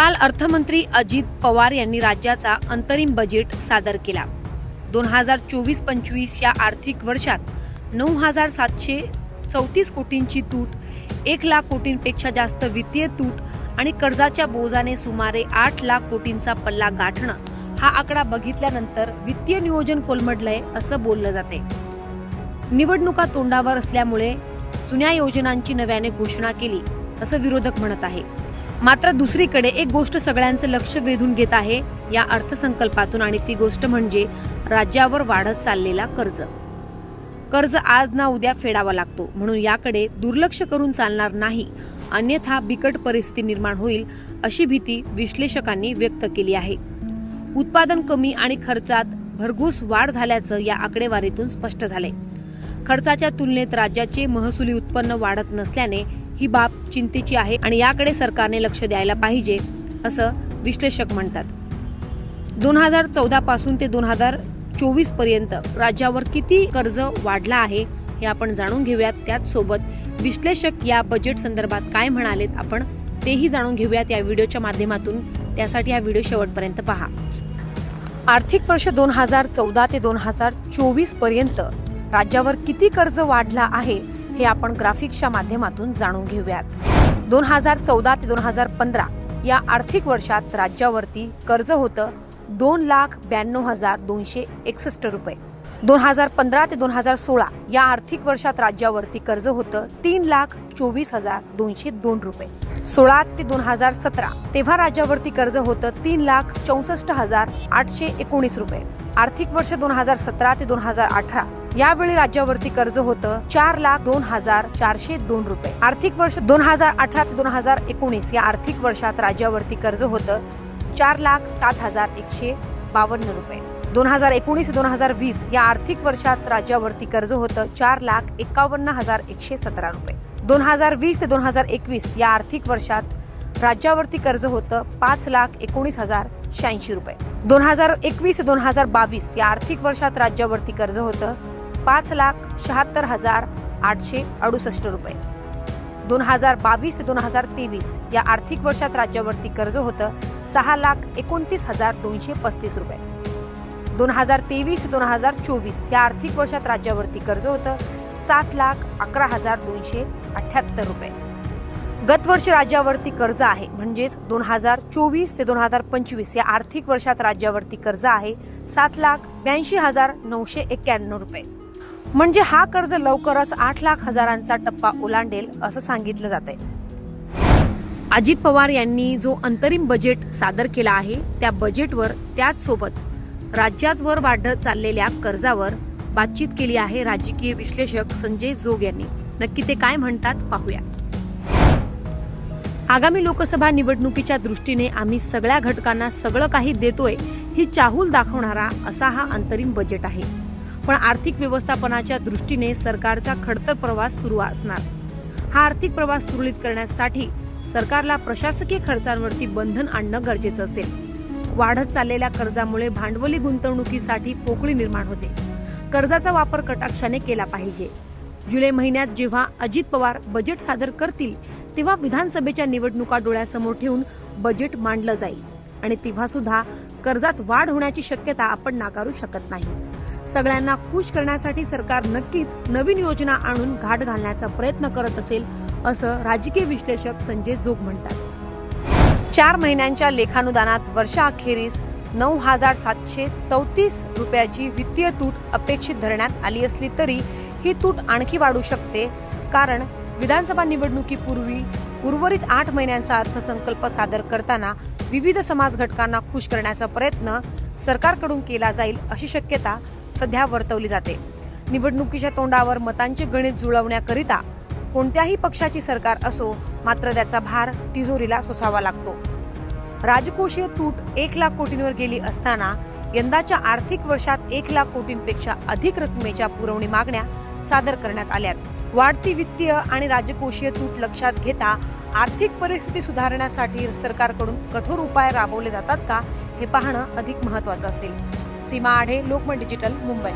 काल अर्थमंत्री अजित पवार यांनी राज्याचा अंतरिम बजेट सादर केला. दोन हजार चोवीस पंचवीस या आर्थिक वर्षात नऊ हजार सातशे चौतीस कोटींची तूट एक लाख कोटींपेक्षा जास्त वित्तीय तूट आणि कर्जाच्या बोजाने सुमारे आठ लाख कोटींचा पल्ला गाठणं हा आकडा बघितल्यानंतर वित्तीय नियोजन कोलमडलंय असं बोललं जाते. निवडणुका तोंडावर असल्यामुळे जुन्या योजनांची नव्याने घोषणा केली असं विरोधक म्हणत आहे. मात्र दुसरीकडे एक गोष्ट सगळ्यांचं लक्ष वेधून घेत आहे या अर्थसंकल्पातून आणि ती गोष्ट म्हणजे राज्यावर वाढत चाललेला कर्ज. कर्ज आज ना उद्या फेडावा लागतो म्हणून याकडे दुर्लक्ष करून चालणार नाही अन्यथा बिकट परिस्थिती निर्माण होईल अशी भीती विश्लेषकांनी व्यक्त केली आहे. उत्पादन कमी आणि खर्चात भरघोस वाढ झाल्याचं या आकडेवारीतून स्पष्ट झाले खर्चाच्या तुलनेत राज्याचे महसुली उत्पन्न वाढत नसल्याने ही बाब चिंतेची आहे आणि याकडे सरकारने लक्ष द्यायला पाहिजे असं विश्लेषक म्हणतात. दोन हजार चौदा पासून ते दोन हजार चोवीसपर्यंत राज्यावर किती कर्ज वाढला आहे हे आपण जाणून घेऊयात. त्याचसोबत विश्लेषक या बजेट संदर्भात काय म्हणालेत आपण तेही जाणून घेऊयात या व्हिडिओच्या माध्यमातून. त्यासाठी हा व्हिडिओ शेवटपर्यंत पहा. आर्थिक वर्ष दोन हजार चौदा ते दोन हजार चोवीसपर्यंत राज्यावर किती कर्ज वाढला आहे हे आपण ग्राफिक्सच्या माध्यमातून जाणून घेऊयात. दोन हजार चौदा ते दोन हजार पंधरा या आर्थिक वर्षात राज्यावरती कर्ज होतं दोन लाख ब्याण्णव हजार दोनशे एकसष्ट रुपये. दोन हजार पंधरा ते दोन हजार सोळा या आर्थिक वर्षात राज्यावरती कर्ज होतं तीन लाख चोवीस हजार दोनशे दोन रुपये. सोळा ते दोन हजार सतरा तेव्हा राज्यावरती कर्ज होतं तीन लाख चौसष्ट हजार आठशे एकोणीस रुपये. आर्थिक वर्ष दोन हजार सतरा ते दोन हजार अठरा यावेळी राज्यावरती कर्ज होतं चार लाख दोन हजार चारशे दोन रुपये. आर्थिक वर्ष दोन हजार अठरा ते दोन हजार एकोणीस या आर्थिक वर्षात राज्यावरती कर्ज होतं चार लाख सात हजार एकशे बावन्न रुपये. दोन हजार एकोणीस दोन हजार वीस या आर्थिक वर्षात राज्यावरती कर्ज होतं चार लाख एकावन्न हजार एकशे सतरा रुपये. दोन हजार वीस ते दोन हजार एकवीस या आर्थिक वर्षात राज्यावरती कर्ज होतं पाच लाख एकोणीस हजार शहाऐंशी रुपये. दोन हजार एकवीस दोन हजार बावीस या आर्थिक वर्षात राज्यावरती कर्ज होतं पाच लाख शहात्तर हजार आठशे अडुसष्ट रुपये. दोन हजार बावीस ते दोन हजार तेवीस या आर्थिक वर्षात राज्यावरती कर्ज होतं सहा लाख एकोणतीस हजार दोनशे पस्तीस रुपये. दोन हजार तेवीस ते दोन हजार चोवीस या आर्थिक वर्षात राज्यावरती कर्ज होतं सात लाख अकरा हजार दोनशे अठ्याहत्तर रुपये. गतवर्ष राज्यावरती कर्ज आहे म्हणजेच दोन हजार चोवीस ते दोन हजार पंचवीस या आर्थिक वर्षात राज्यावरती कर्ज आहे सात लाख ब्याऐंशी हजार नऊशे एक्क्याण्णव रुपये. म्हणजे हा कर्ज लवकरच आठ लाख हजारांचा टप्पा ओलांडेल असं सांगितलं जात आहे अजित पवार यांनी जो अंतरिम बजेट सादर केला आहे त्या बजेटवर त्याच सोबत राज्यात वर वाढत चाललेल्या कर्जावर बातचीत केली आहे राजकीय विश्लेषक संजय जोग यांनी. नक्की ते काय म्हणतात पाहूया. आगामी लोकसभा निवडणुकीच्या दृष्टीने आम्ही सगळ्या घटकांना सगळं काही देतोय ही चाहूल दाखवणारा असा हा अंतरिम बजेट आहे. पण आर्थिक व्यवस्थापनाच्या दृष्टीने सरकारचा खडतर प्रवास सुरू असणार. हा आर्थिक प्रवास सुरळीत करण्यासाठी सरकारला प्रशासकीय खर्चांवरती बंधन आणणं गरजेचं असेल. वाढत चाललेल्या कर्जामुळे भांडवली गुंतवणुकीसाठी पोकळी निर्माण होते. कर्जाचा वापर कटाक्षाने केला पाहिजे. जुलै महिन्यात जेव्हा अजित पवार बजेट सादर करतील तेव्हा विधानसभेच्या निवडणुका डोळ्यासमोर ठेवून बजेट मांडलं जाईल. आणि तेव्हा सुद्धा कर्जात वाढ होण्याची शक्यता आपण नाकारू शकत नाही. सगळ्यांना खुश करण्यासाठी सरकार नक्कीच नवीन योजना आणून घाट घालण्याचा प्रयत्न करत असेल असं राजकीय विश्लेषक संजय जोग म्हणतात. चार महिन्यांच्या लेखानुदानात वर्षाअखेरीस नऊ हजार सातशे चौतीस रुपयाची वित्तीय तूट अपेक्षित धरण्यात आली असली तरी ही तूट आणखी वाढू शकते कारण विधानसभा निवडणुकीपूर्वी उर्वरित आठ महिन्यांचा अर्थसंकल्प सादर करताना विविध समाज घटकांना खुश करण्याचा प्रयत्न सरकारकडून केला जाईल अशी शक्यता सध्या वर्तवली जाते. निवडणुकीच्या तोंडावर मतांचे गणित जुळवण्याकरिता कोणत्याही पक्षाची सरकार असो मात्र त्याचा भार तिजोरीला सोसावा लागतो. राजकोषीय तूट एक लाख कोटींवर गेली असताना यंदाच्या आर्थिक वर्षात एक लाख कोटींपेक्षा अधिक रकमेच्या पुरवणी मागण्या सादर करण्यात आल्यात. वाढती वित्तीय आणि राजकोषीय तूट लक्षात घेता आर्थिक परिस्थिती सुधारण्यासाठी सरकारकडून कठोर उपाय राबवले जातात का हे पाहणं अधिक महत्वाचं असेल. सीमा आढे लोकमत डिजिटल मुंबई.